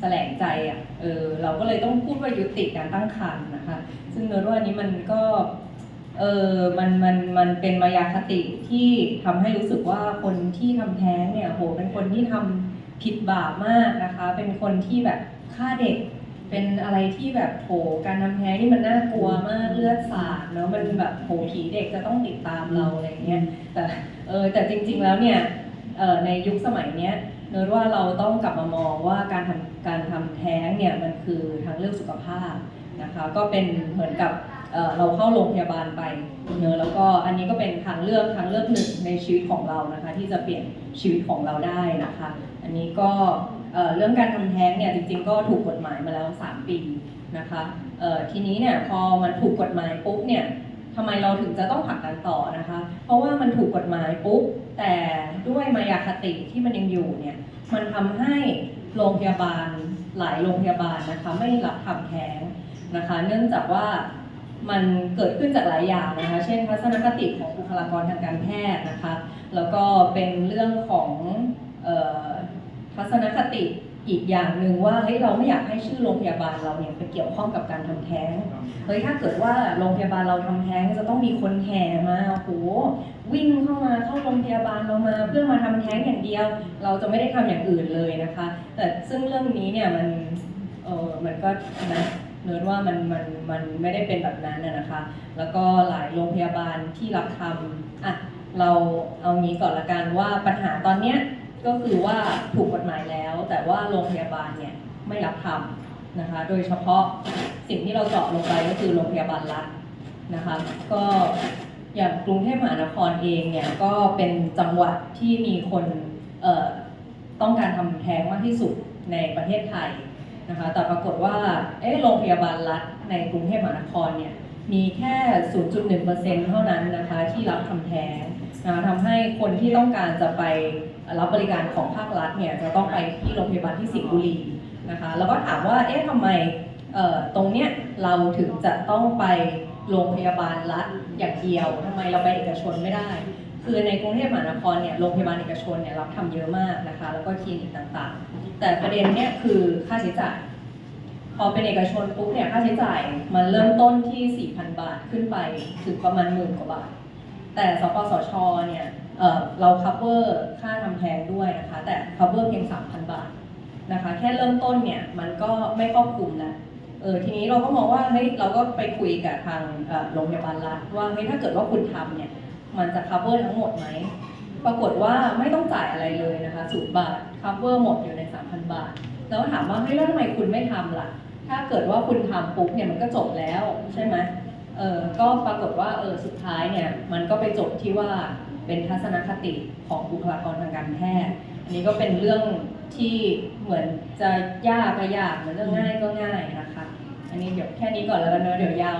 แสลงใจอะเออเราก็เลยต้องพูดว่ายุติการตั้งครรภ์นะคะ ซึ่งเนิร์ดว่านี้มันก็เออมันมันมันเป็นมายาคติที่ทำให้รู้สึกว่าคนที่ทำแท้งเนี่ยโหเป็นคนที่ทำผิดบาปมากนะคะ เป็นคนที่แบบฆ่าเด็กเป็นอะไรที่แบบโหการทำแท้งนี่มันน่ากลัวมากเลือดสาดเนาะมันแบบโหผีเด็กจะต้องติดตามเราอะไรเงี้ยแต่เออแต่จริง ๆแล้วเนี่ยเออในยุคสมัยเนี้ย เนิร์ดว่าเราต้องกลับมามองว่าการทำการทำแท้งเนี่ยมันคือทางเรื่องสุขภาพนะคะก็เป็นเหมือนกับเเราเข้าโรงพยาบาลไปเนอะแล้วก็อันนี้ก็เป็นทางเลือกทางเลือกหนึ่งในชีวิตของเรานะคะ ที่จะเปลี่ยนชีวิตของเราได้นะคะ อันนี้ก็เเรื่องการทำแท้งเนี่ยจริงๆ ก็ถูกกฎหมายมาแล้ว 3 ปีนะคะทีนี้เนี่ยพอมันถูกกฎหมายปุ๊บเนี่ย ทำไมเราถึงจะต้องผลักดันต่อนะคะ เพราะว่ามันถูกกฎหมายปุ๊บแต่ด้วยมายาคติที่มันยังอยู่เนี่ยมันทำให้โรงพยาบาลหลายโรงพยาบาลนะคะไม่รับทำแท้งนะคะ เนื่องจากว่ามันเกิดขึ้นจากหลายอย่างนะคะ เช่นทัศนคติของบุคลากรทางการแพทย์นะคะ แล้วก็เป็นเรื่องของออทัศนคติ อีกอย่างหนึ่งว่าเฮ้ยเราไม่อยากให้ชื่อโรงพยาบาลเราเนี่ยไปเกี่ยวข้องกับการทำแท้งเฮ้ยถ้าเกิดว่าโรงพยาบาลเราทำแท้งจะต้องมีคนแห่มาโอ้โหวิ่งเข้ามาเข้าโรงพยาบาลเรามาเพื่อมาทำแท้งอย่างเดียว เราจะไม่ได้ทำอย่างอื่นเลยนะคะ แต่ซึ่งเรื่องนี้เนี่ยมันเออมันก็นะเนิร์ดว่ามันมันมันไม่ได้เป็นแบบนั้นนะนะคะ แล้วก็หลายโรงพยาบาลที่รับทำอะเราเอางี้ก่อนละกันว่าปัญหาตอนเนี้ย ก็คือว่าถูกกฎหมายแล้ว แต่ว่าโรงพยาบาลเนี่ยไม่รับทำนะคะ โดยเฉพาะสิ่งที่เราเจาะลงไปก็คือโรงพยาบาลรัฐนะคะ ก็อย่างกรุงเทพมหานครเองเนี่ยก็เป็นจังหวัดที่มีคนต้องการทำแท้งมากที่สุดในประเทศไทยนะคะ แต่ปรากฏว่าเอ๊ะโรงพยาบาลรัฐในกรุงเทพมหานครเนี่ยมีแค่ 0.1%เท่านั้นนะคะที่รับทำแท้ง นะทำให้คนที่ต้องการจะไปรับบริการของภาครัฐเนี่ยจะต้องไปที่โรงพยาบาลที่สิงห์บุรีนะคะแล้วก็ถามว่าเอ๊ะทำไมตรงเนี้ยเราถึงจะต้องไปโรงพยาบาลรัฐอย่างเดียวทำไมเราไปเอกชนไม่ได้ คือในกรุงเทพมหานครเนี่ยโรงพยาบาลเอกชนเนี่ยรับทำเยอะมากนะคะแล้วก็คลินิกต่างๆ แต่ประเด็นเนี่ยคือค่าใช้จ่าย พอเป็นเอกชนปุ๊บเนี่ยค่าใช้จ่ายมันเริ่มต้นที่ 4,000 บาทขึ้นไปถึงประมาณหมื่นกว่าบาท แต่สปสชเนี่ยเเรา cover ค่าทำแท้งด้วยนะคะ แต่ cover เพียง 3,000 บาทนะคะ แค่เริ่มต้นเนี่ยมันก็ไม่ครอบคลุมแล้วเออทีนี้เราก็มองว่าเฮ้ยเราก็ไปคุยกับทางโรงพยาบาลรัฐว่าเฮ้ยถ้าเกิดว่าคุณทำเนี่ยมันจะ cover ทั้งหมดไหมปรากฏว่าไม่ต้องจ่ายอะไรเลยนะคะศูนย์บาท cover หมดอยู่ใน 3,000 บาท แล้วถามว่าเฮ้ยแล้วทำไมคุณไม่ทำล่ะ ถ้าเกิดว่าคุณทำปุ๊บเนี่ยมันก็จบแล้วใช่ไหม เออก็ปรากฏว่าเออสุดท้ายเนี่ยมันก็ไปจบที่ว่าเป็นทัศนคติของบุคลากรทางการแพทย์อันนี้ก็เป็นเรื่องที่เหมือนจะยากก็ยากเหมือนจะง่ายก็ง่ายนะคะ อันนี้เดี๋ยวแค่นี้ก่อนแล้วกันเนอะเดี๋ยวยาว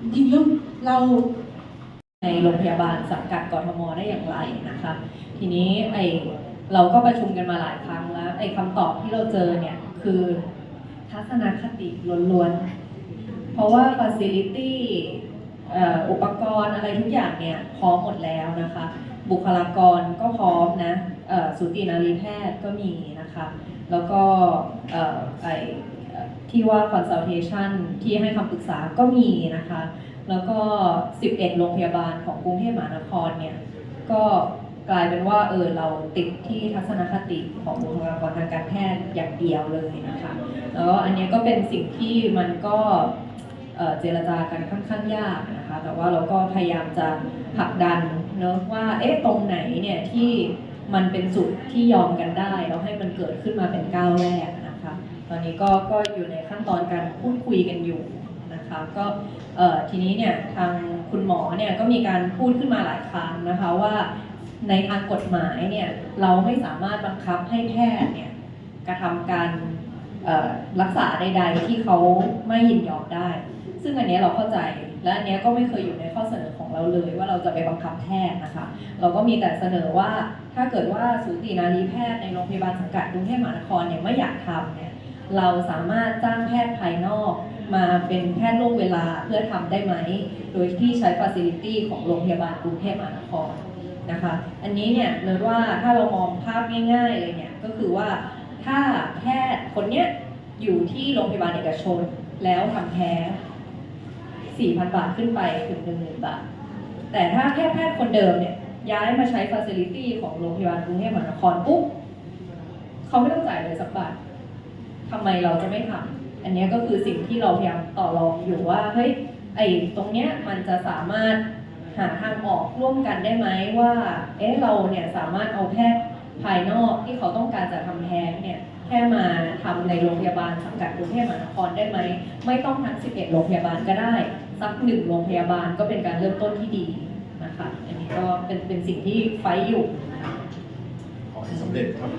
จริงๆแล้วเราในโรงพยาบาลสังกัดกทมได้อย่างไรนะคะ ทีนี้ไอเราก็ประชุมกันมาหลายครั้งแล้วไอคำตอบที่เราเจอเนี่ยคือทัศนคติล้วนๆ เพราะว่า facility เอ่ออุปกรณ์อะไรทุกอย่างเนี่ยพร้อมหมดแล้วนะคะ บุคลากรก็พร้อมนะสูตินารีแพทย์ก็มีนะคะ แล้วก็ไอที่ว่า consultation ที่ให้คำปรึกษาก็มีนะคะ แล้วก็ 11 โรงพยาบาลของกรุงเทพมหานครเนี่ย ก็กลายเป็นว่าเออเราติดที่ทัศนคติของบุคลากรทางการแพทย์อย่างเดียวเลยนะคะ แล้วก็อันเนี้ยก็เป็นสิ่งที่มันก็ เจรจากันค่อนข้างยากนะคะ แต่ว่าเราก็พยายามจะผลักดันเนอะว่าเอ๊ะตรงไหนเนี่ยที่มันเป็นจุดที่ยอมกันได้แล้วให้มันเกิดขึ้นมาเป็นก้าวแรกนะคะ ตอนนี้ก็ก็อยู่ในขั้นตอนการพูดคุยกันอยู่นะคะก็ทีนี้เนี่ยทางคุณหมอเนี่ยก็มีการพูดขึ้นมาหลายครั้งนะคะว่าในทางกฎหมายเนี่ยเราไม่สามารถบังคับให้แพทย์เนี่ยกระทำการ รักษาใดๆที่เขาไม่ยินยอมได้ ซึ่งอันนี้เราเข้าใจและอันนี้ก็ไม่เคยอยู่ในข้อเสนอของเราเลย ว่าเราจะไปบังคับแพทย์นะคะ เราก็มีแต่เสนอว่าถ้าเกิดว่าสูตินารีแพทย์ในโรงพยาบาลสังกัดกรุงเทพมหานครเนี่ยไม่อยากทำเนี่ยเราสามารถจ้างแพทย์ภายนอกมาเป็นแพทย์ล่วงเวลาเพื่อทำได้ไหม โดยที่ใช้ฟ a ซิลิตี้ของโรงพยาบาลกรุงเทพมหานครนะคะ อันนี้เนี่ยเนิร์ดว่าถ้าเรามองภาพง่ายๆเลยเนี่ยก็คือว่า ถ้าแพทย์คนเนี้ยอยู่ที่โรงพยาบาลเอกชน แล้วทำแท้ง4,000 บาทขึ้นไปถึง10,000 บาท แต่ถ้าแค่แพทย์คนเดิมเนี่ยย้ายมาใช้ฟ a ซิลิตี้ของโรงพยาบาลกรุงเทพมหานครปุ๊บเขาไม่ต้องจ่ายเลยสักบาททำไมเราจะไม่ทำอันนี้ก็คือสิ่งที่เราพยายามต่อรองอยู่ว่าเฮ้ยไอ้ตรงเนี้ยมันจะสามารถหาทางออกร่วมกันได้ไหมว่า เอ๊ะเราเนี่ยสามารถเอาแพทย์ ภายนอกที่เขาต้องการจะทำแท้งเนี่ยแค่มาทำในโรงพยาบาลสังกัดกรุงเทพมหานครได้ไหม ไม่ต้องทั้ง 11 โรงพยาบาลก็ได้ สักหนึ่งโรงพยาบาลก็เป็นการเริ่มต้นที่ดีนะคะอันนี้ก็เป็นเป็นสิ่งที่ไฟอยู่ขอให้สำเร็จครับ